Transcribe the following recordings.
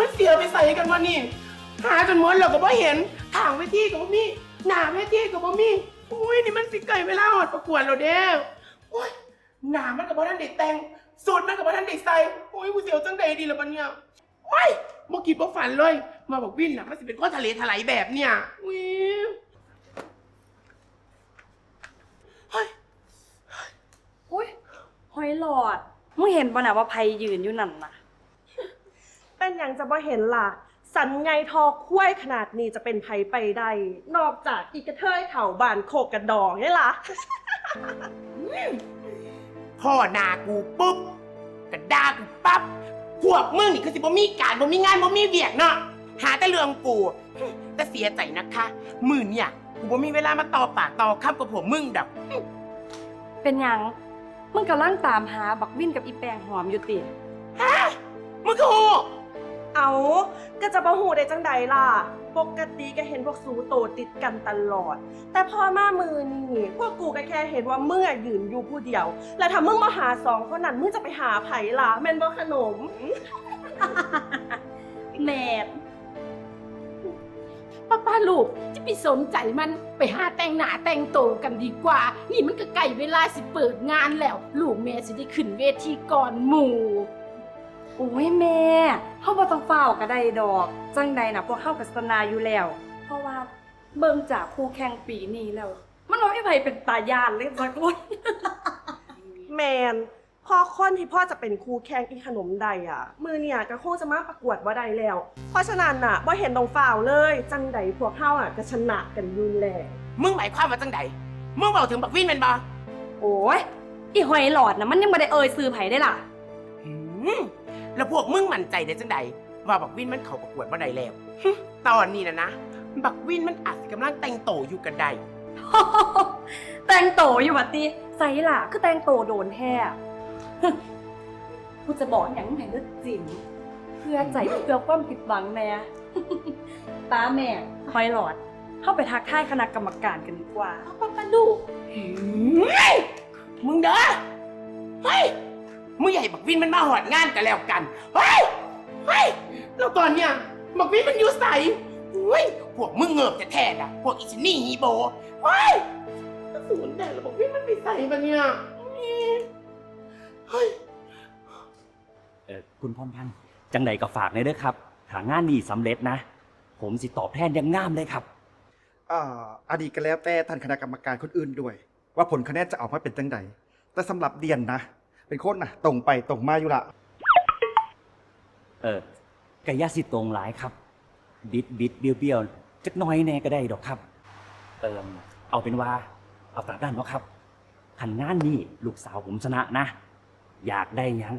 มันเสียไปใส่กันวะนี่หาจนหมดเราก็บ่เห็นทางเวทีก็บ่มีหน้าเวทีก็บ่มีอุ้ยนี่มันสิไก่เวลาหอดประกวดเราเด้โอ้ยหน้ามันก็บ่ทันได้แต่งสูตรมันก็บ่ทันได้ใส่โอ้ยกูเสียวจังใดดีละบัดเนี่ยโอ้ยบ่คิดบ่ฝันเลย มาบอกวินน่ะมันสิเป็นก้อนทะเลถลายแบบเนี่ยอุ้ยเฮ้ยอุ้ยหอยหลอดมึงเห็นป่ะนะว่าไพยืนอยู่นั่นน่ะ เป็นอย่างจะบ่เห็นล่ะ สันไงทอคุ้ยขนาดนี้จะเป็นไผไปได้นอกจากอีกระเทยเถาบานโคกกระดองนี่ล่ะ พ่อหนากูปุ๊บกระด่ากูปั๊บพวกมึงนี่คือสิบ่มีการบ่มีงานบ่มีเวียกเนาะหาแต่เรื่องกูแต่เสียใจนะคะมือเนี่ยกูบ่มีเวลามาต่อปากต่อคำกับพวกมึงดอกเป็นหยังมึงกำลังตามหาบักวินกับอีแปงหอมอยู่ติ มึงก็โห เอาก็จะบ่หูได้จังใดล่ะ ปกติก็เห็นพวกสูโตติดกันตลอด แต่พอมามือนี่พวกกูก็แค่เห็นว่าเมื่อะยืนอยู่ผู้เดียว แล้วถ้ามึงมาหาสองคนนั้นมึงจะไปหาไผล่ะแม่นบ่ขนมแมดป้าป้าลูกจะไปสนใจมันไปหาแต่งหน้าแต่งโตวกันดีกว่า นี่มันก็ใกล้เวลาสิเปิดงานแล้ว ลูกแม่สิได้ขึ้นเวทีก่อนหมู่ โอ้ยแม่เฮาบ่ต้องเฝ้าวก็ได้ดอก จังใดน่ะพวกเฮากัสนาอยู่แล้ว เพราะว่าเบิ่งจากคู่แข่งปีนี้แล้ว มันบ่มีไผเป็นตายานเลยสักคน แมนพ่อคนที่พ่อจะเป็นครูแข่งอีขนมใดอะ มือเนี่ยก็คงจะมาประกวดว่าใดแล้ว เพราะฉะนั้นน่ะว่าเห็นตรงฝ่าวเลย จังใดพวกเฮาอะก็ชนะกันอยุ่นแหละมึงหมายความว่าจังใดมึงบอกถึงบักวินแม่นบ่โอ้ยอีหอยหลอดน่ะมันยังบ่ได้เอ่ยซื้อไผได้ล่ะ หืม แล้วพวกมึงมั่นใจได้จังใดว่าบักวินมันเข้าประกวดบ่ได้แล้วฮึตอนนี้นะนะ บักวินมันอาจสิกำลังแต่งโตอยู่กันได้ แต่งโตอยู่บัดนี้ใส่ล่ะคือแต่งโตโดนแท้กูจะบอกอย่างไหนเลือจริงเพื่อใจเพื่อความผิดหวังแน่ตาแม่คอยหลอด เข้าไปทักทายคณะกรรมการกันดีกว่าป้าป้าลูกเฮ้ยมึงเด้อเฮ้ย มึงอย่าให้บักวินมันมาหอดงานกันแล้วกันเฮ้ยเฮ้ยแล้วตอนเนี้ยบักวินมันอยู่ใสเฮ้ยพวกมึงเงิบจะแท้ๆนะพวกอิชนี่ฮีโบเฮ้ยศูนย์แต่แล้วบักวินมันไปใส่ปะเนี่ยเฮ้ยเออคุณพรพันธ์จังใดก็ฝากในอยเด้อครับถ้างานนี้สำเร็จนะ ผมสิตอบแทนอยังงามเลยครับ อ่าอดีตก็แล้วแต่ท่านคณะกรรมการคนอื่นด้วย ว่าผลคะแนนจะออกมาเป็นจังใดแต่สำหรับเดียนนะ เป็นคนนะตรงไปตรงมาอยู่ละเออกายาสิตรงหลายครับ บิดบิดเบี้ยวเบี้ยวจักหน้อยแน่ก็ได้ดอกครับเอิมเอาเป็นว่า เอาตามด้านเนาะครับขันงานนี้ลูกสาวผมชนะนะ อยากได้หยัง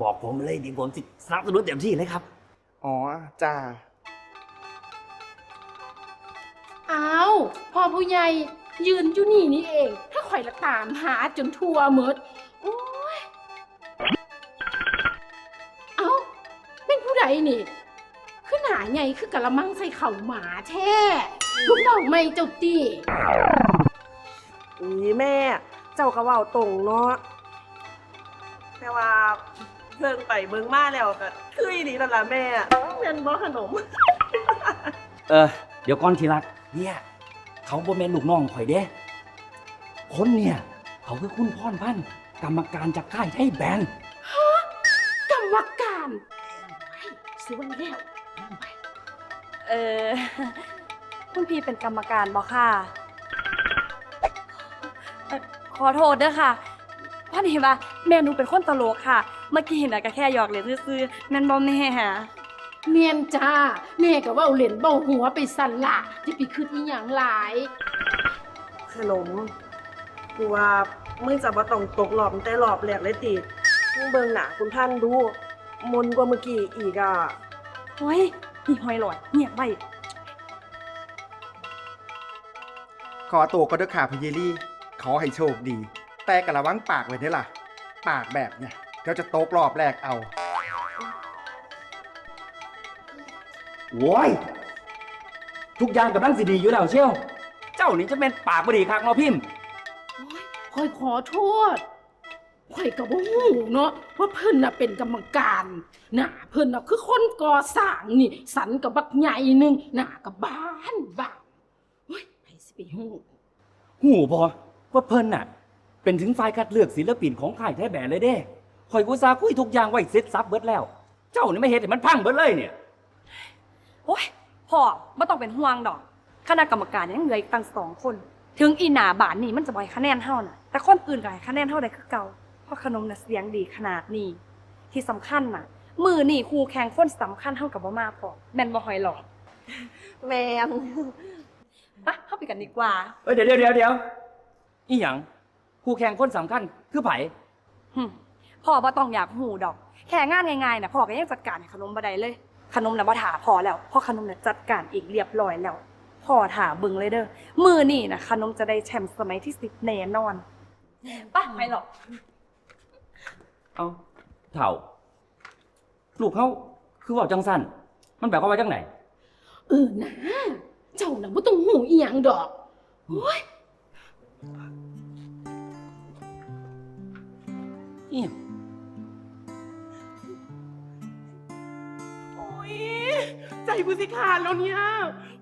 บอกผมเลยเดีผมสิสนับสนุนเต็มที่เลยครับ อ๋อจ้าอ้าวพ่อผู้ใหญ่ยืนอยู่นี่นี่เอง ถ้าข่อยละตามหาจนทั่วหมด เป็นผู้ใดนี่ขึ้นหาไงคือกะละมังใส่เข่าหมาแท้ลูกน้องไม่เจ้าตีอีแม่ เจ้าก็เว้าตรงเนาะแต่ว่าเบิ่งไปเบิ่งมาแล้วก็คืออีหลีนั่นล่ะแม่แม่นบ่ขนม เออ เดี๋ยวก่อนทีรัก เนี่ย เขาบ่แม่นลูกน้องข่อยเด้ คนเนี่ย เขาคือคุณพรพันธ์กรรมการจากค่ายไทยแบน สวยแล้วเออ คุณพี่เป็นกรรมการบอค่ะเอ่อขอโทษเด้อค่ะพอดีว่าแม่หนูเป็นคนตลกค่ะ เมื่อกี้น่ะก็แค่หยอกเล่นซื่อๆแม่นบ่แม่หาเมียนจ้าแม่ก็เว่าเล่นเบาหัวไปสั่นละจะไปคืดอีหยังหลาย ขนมกูว่ามึงจะบ่ต้องตกรอบตั้งแต่รอบแรกเลยติมึงเบิ่งหน้าคุณท่านดู มนกว่าเมื่อกี้อีกอะโอ้ยมีหอยหลอดเงียบไว้ขอตัวก็เด้อค่ะพเยลี่ ขอให้โชคดี แต่กระวังปากไว้เด้อล่ะ ปากแบบเนี่ยเขาจะโต๊กรอบแรกเอาโว้ยทุกอย่างกำลังสิดีอยู่แล้วเชียว เจ้านี่จะเป็นปากบดีคักเนาะพิมพ์ คอยขอโทษ ข่อยก็บ่ฮู้เนาะว่าเพิ่นน่ะเป็นกรรมการหน้าเพิ่นน่ะคือคนก่อสร้างนี่ สันกับบักใหญ่หนึงหน้ากับบ้านบ้านโอ้ยไผสิไปฮู้หูบอว่าเพิ่นน่ะ เป็นถึงฝ่ายคัดเลือกศิลปินของค่ายแท้แบนเลยเด้คอยกุซาห์คุยทุกอย่างไว้เสร็จสับเบิดแล้ว เจ้านี่ไม่เห็นให้มันพังเบิดเลยเนี่ย โอ้ยพ่อไม่ต้องเป็นห่วงดอก คณะกรรมการยังเหลืออีกตั้งสองคน ถึงอีหนาบานนี่มันจะบ่อยคะแนนเท่าน่ะ แต่คนอื่นก็ให้คะแนนเท่าใดคือเก่าเพ ราะขนมน่ะเสียงดีขนาดนี้ ที่สำคัญน่ะ มือนี่ครูแข่งคนสำคัญเท่ากับบ่มาพอแม่นบ่หอยหลอดแมนปะเข้าไปกันดีกว่า เอ้ยเดี๋ยวเดี๋ยวเดี๋ยวเดี๋ยวอีหยังคู่แข่งคนสำคัญคือไผหึพ่อบ่ต้องอยากหูดอก แค่งานง่ายๆน่ะพ่อก็ยังจัดการให้ขนมบ่ได้เลย ขนมน่ะบ่ถาพอแล้วเพ่อขนมน่ะจัดการอีกเรียบร้อยแล้วพ่อถาเบิ่งเลยเด้อมือนี่น่ะขนมจะได้แชมป์สมัยที่สิบแน่นอนปะไปหรอก เอาเถ่า ลูกเขาคือเว่าจังสั้น มันแบบว่าว่าจังไหน เออนะเจ้าน่ะบ่ต้องฮู้อีหยังดอกโอ้ยอีหยังโอ้ยใจกูสิขาดแล้วเนี่ย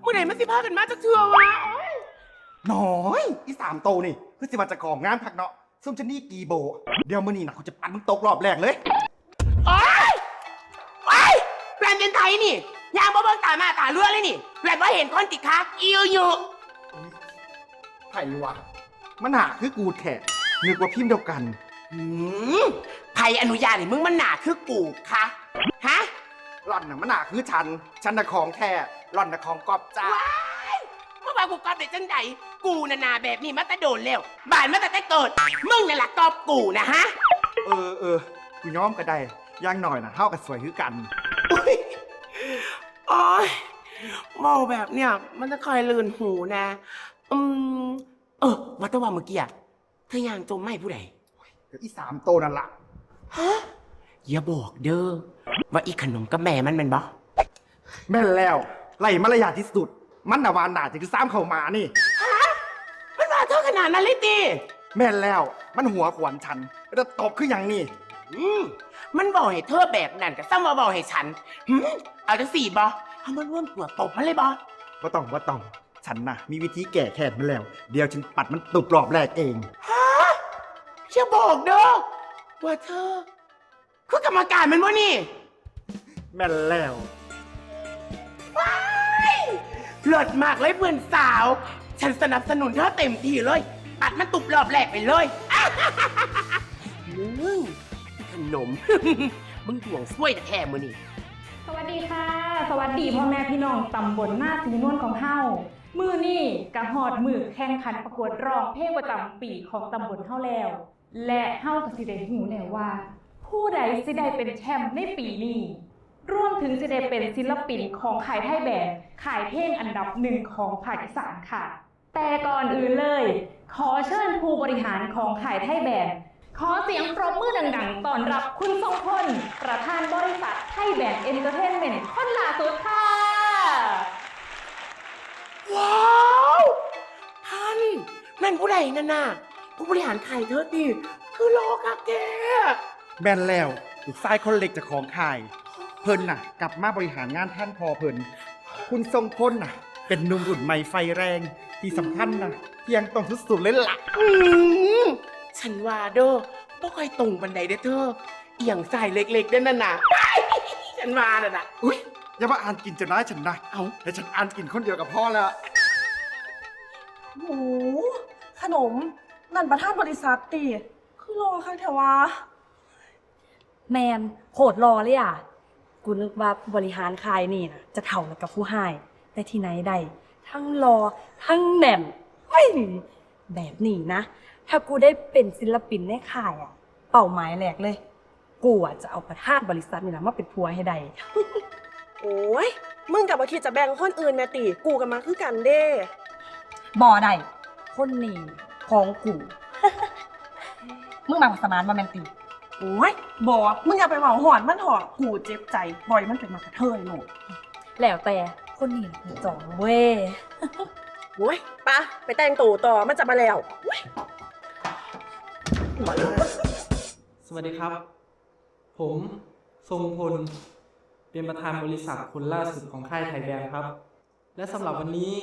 เมื่อไหร่มันสิพากันมาจากเถื่อวะโอ๊ยน้อย อีสามโตนี่ คือสิมาจะของงานผักเนาะ ซุ่มชะนี่กีโบ เดี๋ยวมื้อนี้นะกูจะปัดมึงตกรอบแรกเลย โอ๊ยโอ๊ยแปลนเป็นไทยนี่ยางบ่เบิ่งตามาตาเรือเลยนี่แปลนว่าเห็นคนติดค้าอิวอยู่ไผวะ มันหาคือกูแท้นึกว่าพิมพ์เดียวกัน หืมใครอนุญาตให้มึงมันหนาคือกูคะฮะร่อนน่ะมันหาคือฉัน ฉันน่ะของแท้ร่อนน่ะของกอบจ้า ว้ายเมื่อ วากูกอบเด็กจังใดกูนานาแบบนี้มาแต่โดนแล้วบานมาแต่แต่เกิด มึงนั่นแหละกอบกูนะฮะเออเออกูยอมก็ได้อย่างหน่อยนะเท่ากับสวยคือกันอุ๊ยโอ้ยเมาแบบเนี้ยมันจะคอยลืนหูนะ อืม เออวัตว่าเมื่อกี้อะเธอยางจมไม่ผู้ใดเดี๋ยวอีสามโตนั่นละอย่าบอกเด้อว่าอีขนมกับแม่มันเป็นบ่ แม่นแล้ว ไล่มารยาทที่สุด มันน่ะวานหนาจะคือซ้ำเข้ามานี่มันว่าเธอขนาดนั้นเลยตีแม่นแล้วมันหัวขวนฉันแล้วจะตบคืออย่างนี้อืมมันบอกให้เธอแบบนั้นกับซ้ำมาบอกให้ฉันหืมเอาจังสี่บ่เอามาร่วมตัวตบมันเลยบ่ว่าต้องว่าต้อง ฉันนะมีวิธีแก้แค้นมันแล้ว เดี๋ยวฉันปัดมันตุบรอบแรกเอง ฮะอย่าบอกเด้อว่าเธอคือกรรมการมันบ่นี่ แม่นแล้วว้าย เลิศมากเลยเพื่อนสาว ฉันสนับสนุนเธอเต็มที่เลย ปัดมันตุบรอบแรกไปเลยมึงขนม มึงห่วงช่วยแต่แค่มือนี่สวัสดีค่ะ สวัสดีพ่อแม่พี่น้องตำบลหน้าสีนวลของเฮามือนี่กะหอดมือแข่งขันประกวดร้องเพลงประจำปีของตำบลเฮาแล้ว และเฮาก็สิได้หูแน่ว่า ผู้ใดสิได้เป็นแชมป์ในปีนี้ รวมถึงสิได้เป็นศิลปินของขายไทยแบนด์ขายเพลงอันดับหนึ่งของภาคอีสานค่ะ แต่ก่อนอื่นเลย ขอเชิญผู้บริหารของขายไทยแบนด์ขอเสียงปรบมือดังๆต้อนรับคุณทรงพลประธานบริษัทไทยแบนด์เอนเตอร์เทนเมนต์คนล่าสุดค่ะ ว้าวท่านนั่นผู้ใดนั่นน่ะ ผู้บริหารไข่เธอตีคือโลกักแก แม่นแล้วลูกชายคนเล็กเจะของค่าย เพิ่นน่ะ กลับมาบริหารงานท่านพอเพิ่นคุณทรงพลน่ะ เป็นหนุ่มรุ่นใหม่ไฟแรงที่สำคัญน่ะเที่ยงตรงสุดๆเลยล่ะ อืมฉันว่าเด้อบ่ค่อยตรงบันไดเด้อเธอเอียงใส่เล็กๆเด้อนั่นน่ะ ฉันว่าน่ะนะอุ้ยอย่ามาอ่านกินจะน้อยฉันนะเอาให้ฉันอ่านกินคนเดียวกับพ่อแล้วโอ้ขนม นั่นประธานบริษัทตีคือรอข้างแถววะแมนโหดรอเลยอะ กูนึกว่าผู้บริหารคายนี่นะจะเท่ากับผู้ให้แต่ที่ไหนได้ ทั้งรอทั้งแหน่มเฮ้ยแบบนี้นะ ถ้ากูได้เป็นศิลปินในค่ายอะเป้าหมายแรกเลย กูอะจะเอาประธานบริษัทนี่นะมาเป็นผัวให้ได้ โอ้ยมึงกับมาคิดจะแบ่งคนอื่นแม่ติกูกับมาคือกันเด้ บ่ได้คนนี้ของกู มึงมาสมานมาแมนตี โอ้ยบอกมึงอย่าไปเหมาหอนมันเถอะกูเจ็บใจบ่อยมันเป็นมากระเทยหนูแล้วแต่คนนี้กูจองเว้ยโอ้ยปะไปแต่งตัวต่อมันจะมาแล้วสวัสดีครับ ผมทรงพล เป็นประธานบริษัทคนล่าสุดของค่ายไทยแบรนด์ครับ และสำหรับวันนี้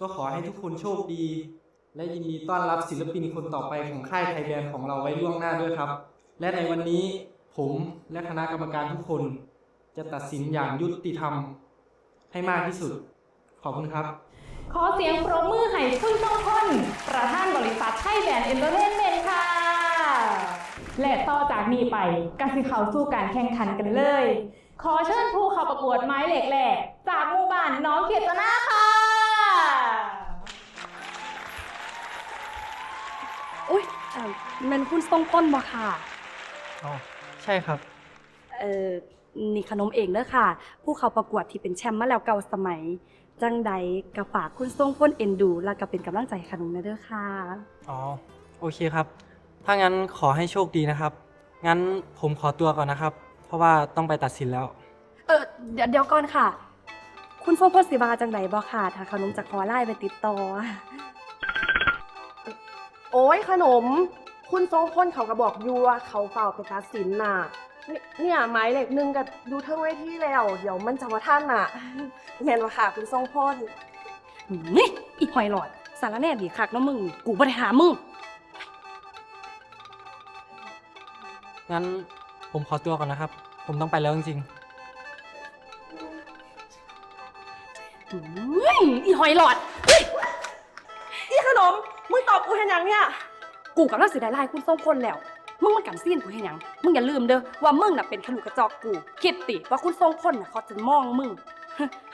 ก็ขอให้ทุกคนโชคดี และยินดีต้อนรับศิลปินคนต่อไปของค่ายไทยแบรนด์ของเราไว้ล่วงหน้าด้วยครับ และในวันนี้ผมและคณะกรรมการทุกคน จะตัดสินอย่างยุติธรรม ให้มากที่สุด ขอบคุณครับ ขอเสียงปรบมือให้คุณทรงพลประธานบริษัทไทยแลนด์เอนเตอร์เทนเมนต์ค่ะ และต่อจากนี้ไปกสิเข้าสู่การแข่งขันกันเลย ขอเชิญผู้เข้าประกวดไม้เหล็กแหลกจากหมู่บ้านน้องเกียรตินาค่ะอุ้ยเอ่อแมันคุณทรงพ้นบ่ค่ะ อ๋อใช่ครับ เอ่อนี่ขนมเองเด้อค่ะ ผู้เข้าประกวดที่เป็นแชมป์มาแล้วเก่าสมัย จังใดก็ฝากคุณทรงพ้นเอ็นดู แล้วก็เป็นกำลังใจให้ขนมนะเด้อค่ะ อ๋อโอเคครับ ถ้างั้นขอให้โชคดีนะครับ งั้นผมขอตัวก่อนนะครับ เพราะว่าต้องไปตัดสินแล้ว เออเดี๋ยวเดี๋ยวก่อนค่ะ คุณทรงพ้นสิบาจังใดบ่ค่ะถ้าขนมจะขอไล่ไปติดต่อ โอ้ยขนม คุณทรงพลเขาก็บอกอยู่ว่าเขาเฝ้าไปตัดสินน่ะเนี่ยเนี่ยไม้เหล็กหนึงก็ดูเทิงไว้ที่แล้ว เดี๋ยวมันจะว่าท่านน่ะ แม่นว่าค่ะคุณทรงพลนี่อีหอยหลอด สารแหน่ดีคักเนาะมึง กูบ่ได้หามึง งั้นผมขอตัวก่อนนะครับ ผมต้องไปแล้วจริงอืมอีหอยหลอด อีขนม มึงตอบกูเห็นยังเนี่ย กูกำลังสิได้ไล่คุณทรงพลแล้ว มึงมันกันเสี้ยนกูเห็นหยัง มึงอย่าลืมเด้อว่ามึงน่ะเป็นขลุกกระจอกกู คิดติว่าคุณทรงพลน่ะเขาจะมองมึง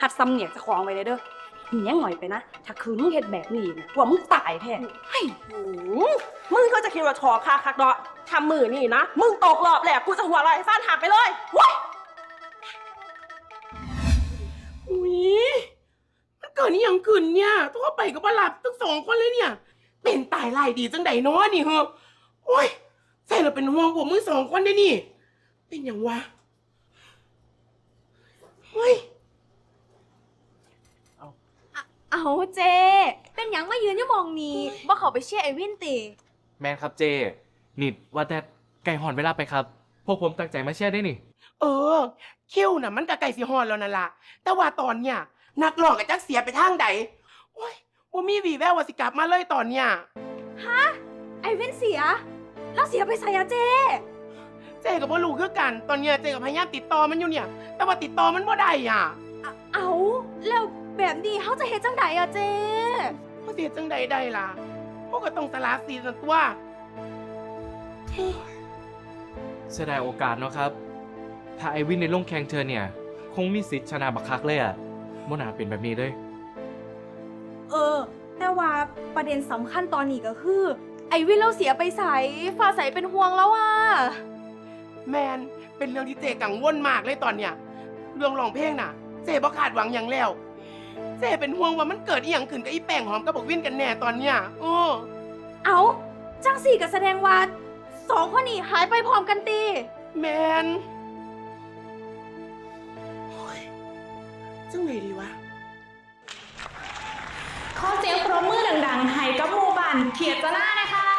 หัดสำเนียกเจะของไว้เลยเด้อหียังหน่อยไปนะ ถ้าคืนมึงเฮ็ดแบบนี้นะกว่ามึงตายแท้เฮ้ยหืมมึงก็จะคิดว่าชอคาคักเนาะทำมือนี่นะ มึงตกรอบแหละกูจะหัวไหล่ฟาดหักไปเลยเว้ยอุ้ยมันเกิดนี่ยังขึ้นเนี่ยตัวไปก็บหลับทั้งสองคนเลยเนี่ย เป็นตายไล่ดีจังใดเนาะนี่เหอะโอ้ยใส่เราเป็นห่วงพวกมึงสองคนได้นี่ เป็นอย่างวะเฮ้ยเอาเจ เป็นหยังมายืนอยู่หมองนี้บ่เขาไปเชียร์ไอวินติ แมนครับเจ นิดว่าแต่ไก่หอนเวลาไปครับ พวกผมตั้งใจมาเชียร์ได้นี่ เออ คิวน่ะมันกะไก่สีฮอนแล้วนั่นล่ะ แต่ว่าตอนเนี้ยนักร้องกับจักเสียไปทางใดโอ้ย บ่มีวีแววว่าสิกลับมาเลยตอนเนี้ยไอวินเสีย แล้วเสียไปใส่อะเจ เจกับบ่รู้คือกัน ตอนเนี้ยเจกับพยายามติดต่อมันอยู่เนี่ย แต่ว่าติดต่อมันบ่ได้อะเอาแล้วแบบนี้เขาจะเฮ็ดจังไดอะเจเพราะเสียจังใดได้ล่ะพวกก็ต้องสละสีสันตัว เสียดายโอกาสเนาะครับ ถ้าไอวินในลงแข่งเธอเนี่ย คงมีสิทธิ์ชนะบักคักเลยอะบ่น่าเป็นแบบนี้เลย เออ แต่ว่าประเด็นสำคัญตอนนี้ก็คือ ไอวินเราเสียไปใส่ฟ้าใสเป็นห่วงแล้วอะแมนเป็นเรื่องที่เจกังวลมากเลยตอนเนี้ยเรื่องร้องเพลงน่ะ เจบ่คาดหวังอย่างแล้ว เจเป็นห่วงว่ามันเกิดอีหยังขึ้นกับอีแป้งหอมกับบอกวินกันแน่ตอนเนี้ยโอ้เอาจังสี่ก็แสดงว่าสองคนนี้หายไปพร้อมกันตี แมนโอ้ยจังไงดีวะ ขอเสียงปรบมือดังๆ ให้กับหมู่บ้านเขียดจนานะคะ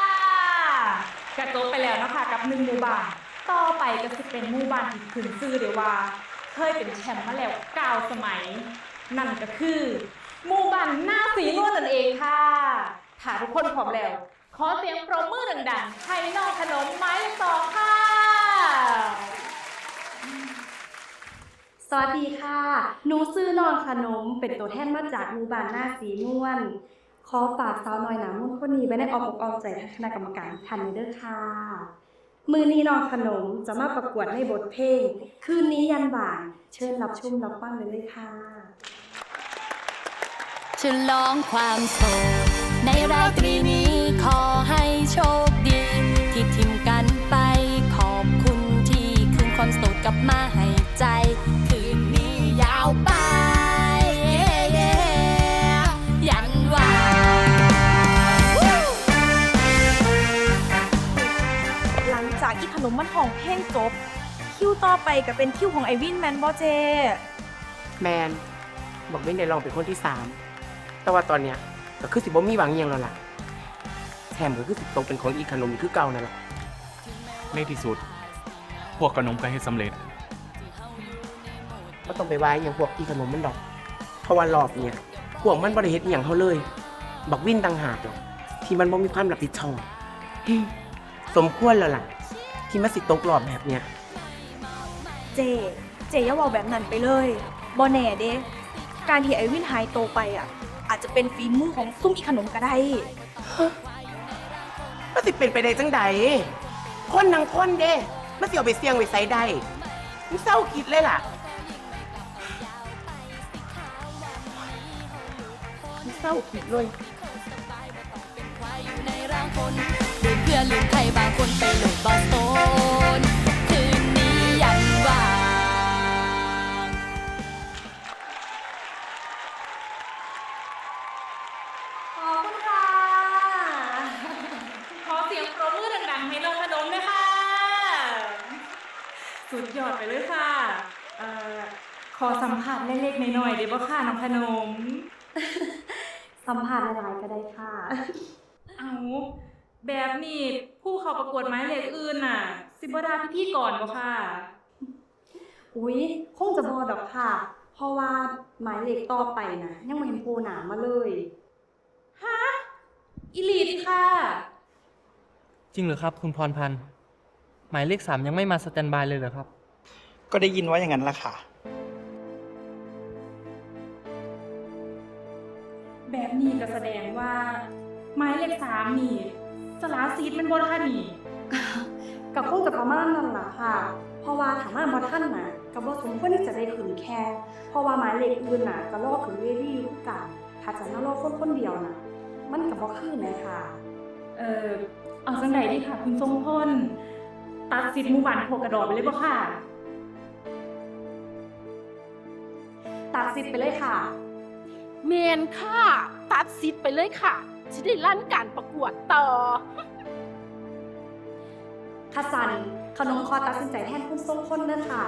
กระโจบไปแล้วนะคะกับหนึ่งหมู่บ้านต่อไปก็จะเป็นหมู่บ้านที่ขึ้นชื่อเดียวว่า เคยเป็นแชมป์มาแล้วเก้าสมัย นั่นก็คือหมู่บ้านหน้าสีนวลนั่นเองค่ะถ้าทุกคนพร้อมแล้ว ขอเสียงปรบมือดังๆให้น้องขนมไม้ต่อค่ะ สวัสดีค่ะหนูซื้อนอนขนมเป็นตัวแทนมาจากมูบานหน้าสีนวลขอฝากสาวน้อยหนามุ่นคนนี้ไว้ในออมอกออมใจคณะกรรมการทันเด้อค่ะ มือนี้นอนขนมจะมาประกวดในบทเพลง คืนนี้ยันบ่ายเชิญรับชมรับฟังเลยเลยค่ะฉลองความโศกในราตรีนี้ขอให้โชคดี ที่ทิมกันไปขอบคุณที่คืนความโสดกลับมาให้ใจ นมมันห้องเพลงจบ คิวต่อไปก็เป็นคิวของไอวินแมนบอเจ แมนบอกวินได้ลองเป็นคนที่สามแต่ว่าตอนเนี้ยก็คือสิบ่มีหวังอิหยังแล้วล่ะแถมก็คือสิตกเป็นของอีกขนมคือเก่านั่นแหละในที่สุด พวกขนมก็เฮ็ดสำเร็จ ก็ต้องไปไว้อย่างพวกที่ขนมมันดอก เพราะว่ารอบเนี่ยพวกมันบริเฮ็ดอหย่างเขาเลย บักวินต่างหากหรอก ที่มันบ่มีความรับผิดชอบฮึ่มสมควรแล้วล่ะ ที่มาสิตกรอบแบบเนี้ยเจ เจอย่าเว้าแบบนั้นไปเลยบ่แน่เด้การที่ไอวินหายโตวไปอะ อาจจะเป็นฝีมือของซุ่มอีขนมก็ได้ มันสิเป็นไปได้จังใดคนนังคนเด้มันสิเอาไปเสี่ยงไว้ไสได้มึงเศร้าคิดเลยล่ะมึงเศร้าคิดเลย อยู่ในร่างคนลืมเพื่อนลืมใครบางคนไปโหลดบอสโตนคืนนี้ยังว่างขอบคุณค่ะ ขอเสียงปรบมือดังๆให้น้องขนมด้วยค่ะ สุดยอดไปเลยค่ะเอ่อขอสัมผัสเล็กๆน้อยๆได้บ่ค่ะน้องขนม สัมผัสหลายๆก็ได้ค่ะ เอาแบบนี้ผู้เข้าประกวดหมายเลขอื่นน่ะ สิบดาพิธีก่อนบ่ค่ะ อุ๊ย คงจะบอดอกค่ะ เพราะว่าหมายเลขต่อไปนะยังไม่เห็นโผล่หนามาเลย ฮะ อิลีดค่ะ จริงเหรอครับ คุณพรพันธ์ หมายเลขสามยังไม่มาสแตนบายเลยเหรอครับ ก็ได้ยินว่าอย่างนั้นล่ะค่ะ แบบนี้ก็แสดงว่า หมายเลขสามนี่ สลาซีดแมันบนค่ะนี่ กับคงจะประมาณนั้นล่ะค่ะ เพราะว่าถามว่าบอท่านน่ะกับว่าสมควรที่จะได้ขืนแค่ เพราะว่าหมายเลขอื่นน่ะก็รอถึงเวทีอยู่คือกันถ้าจะมารอคนคนเดียวน่ะ มันกับบ่คือเลยค่ะ เออเอาจังไหนดีค่ะ คุณทรงพลตัดสิทธิ์หมู่บ้านโคกระดอกไปเลยบ่ค่ะ ตัดสิทธิ์ไปเลยค่ะ เมนค่ะ ตัดสิทธิ์ไปเลยค่ะ จะได้ลั่นการประกวดต่อคัสซันขนมคอตัดสินใจแทนคุณทรงพลเด้อค่ะ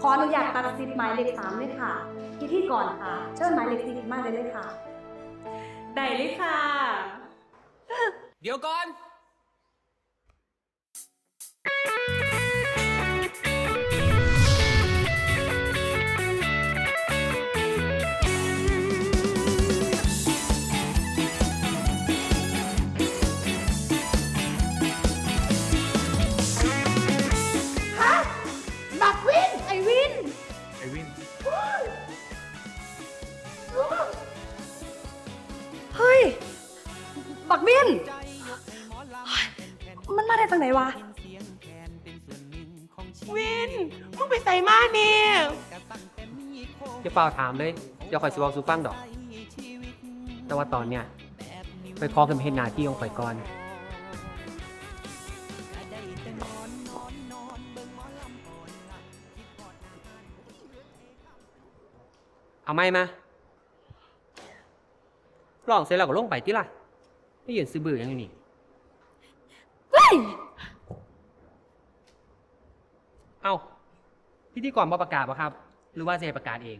ขออนุญาตตัดสิทธิ์หมายเลขสามเลยค่ะพิธีก่อนค่ะ เชิญหมายเลขสี่มาเลยเลยค่ะ ได้เลยค่ะ เดี๋ยวก่อน ได้จังไหนวะ วิน มึงไปใส่มาเนี่ยอย่าเปล่าถามเลยเดี๋ยวข่อยสิเว้าสู่ฟังดอก แต่ว่าตอนเนี้ยไปขอขึ้นเฮ็ดหน้าที่ของข่อยก่อน เอาไม่มาลองเสร็จแล้วก็ลงไปติล่ะไม่ยืนซื้อบื้อหยังอยู่นี่ เอ้าพิธีกรบ่ประกาศบ่ครับ หรือว่าจะให้ประกาศเอง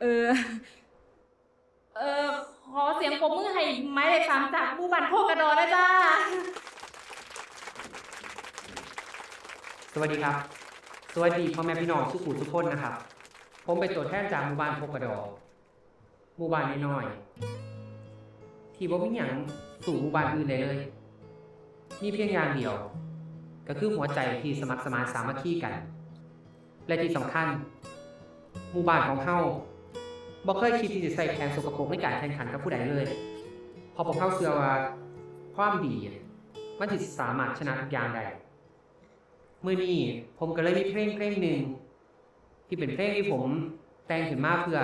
เออ เออขอเสียงปรบมือให้หมายเลขสามจากหมู่บ้านโคกระดอนะจ้า สวัสดีครับ สวัสดีพ่อแม่พี่น้องสุขุมทุกคนนะครับ ผมเป็นตัวแทนจากหมู่บ้านโพกระดอหมู่บ้านน้อยๆที่บ่มีหยังสู่หมู่บ้านอื่นได้เลย มีเพียงอย่างเดียว ก็คือหัวใจที่สมัครสมานสามัคคีกัน และที่สำคัญ หมู่บ้านของเฮาบ่เคยคิดที่จะใส่แขนสกปรกในการแข่งขันกับผู้ใดเลยเพอพวกเฮาเชื่อว่าความดี มันสิสามารถชนะทุกอย่างได้มื่อนี้ผมก็เลยมีเพลงเพลงหนึ่งที่เป็นเพลงที่ผมแต่งขึ้นมาเพื่อ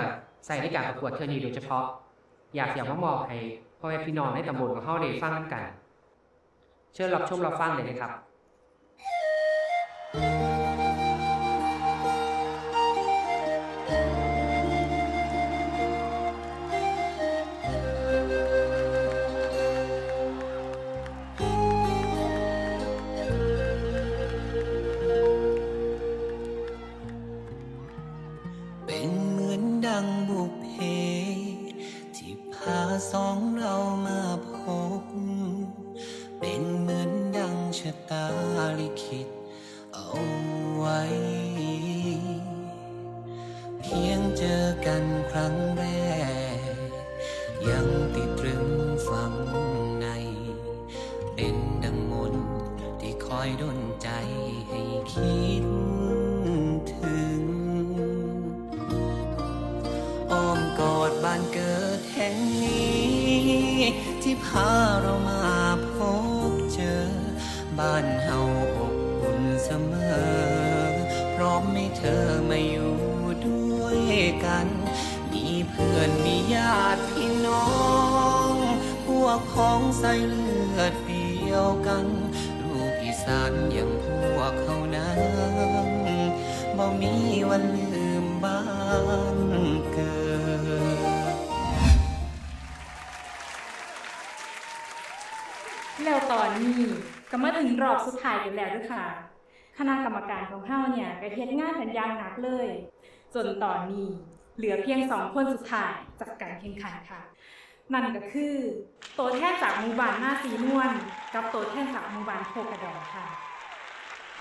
ใส่ในการประกวดเทือนี้โดยเฉพาะ อยากอยากมามอบให้พ่อแม่พี่น้องในตำบลของเขาได้ฟังกัน เชิญรับชมรับฟังเลยนะครับ เป็ ของใสเลือดเดียวกัน ลูกอีสานอย่างพวกเขานั้นบ่มีวันลืมบ้านเกิด แล้วตอนนี้ก็มาถึงรอบสุดท้ายกันแล้วด้วยค่ะ คณะกรรมการของเฮาเนี่ยก็เฮ็ดงานกันอย่างหนักเลย จนตอนนี้เหลือเพียงสองคนสุดท้ายจากการแข่งขันค่ะ นั่นก็คือตัวแทนจากหมู่บ้านหน้าสีนวลกับตัวแทนจากหมู่บ้านโคกระดองค่ะ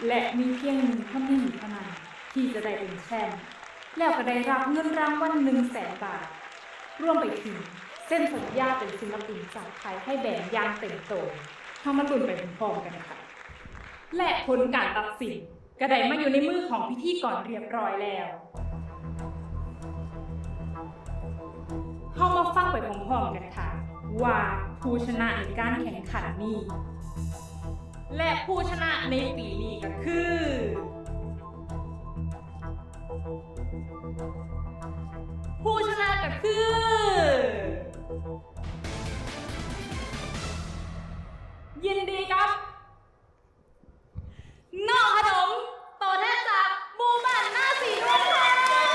และมีเพียงหนึ่งคนที่เท่านั้นที่จะได้เป็นแชมป์แล้วก็ได้รับเงินรางวัลหนึ่งแสนบาทร่วมไปถึงเส้นสัญญาเป็นศิลปินจากไทยให้แบรนยางเต็มโตทำมันดุนไปพร้อมกันนะคะและผลการตัดสินก็ได้มาอยู่ในมือของพิธีก่อนเรียบร้อยแล้ว เข้ามาฟังไปพร้อมๆกันค่ะ ว่าผู้ชนะในการแข่งขันนี้ และผู้ชนะในปีนี้ก็คือ ผู้ชนะก็คือยินดีครับนอกขนมต่อแท้จากหมู่บ้านหน้าสีด้วยค่ะ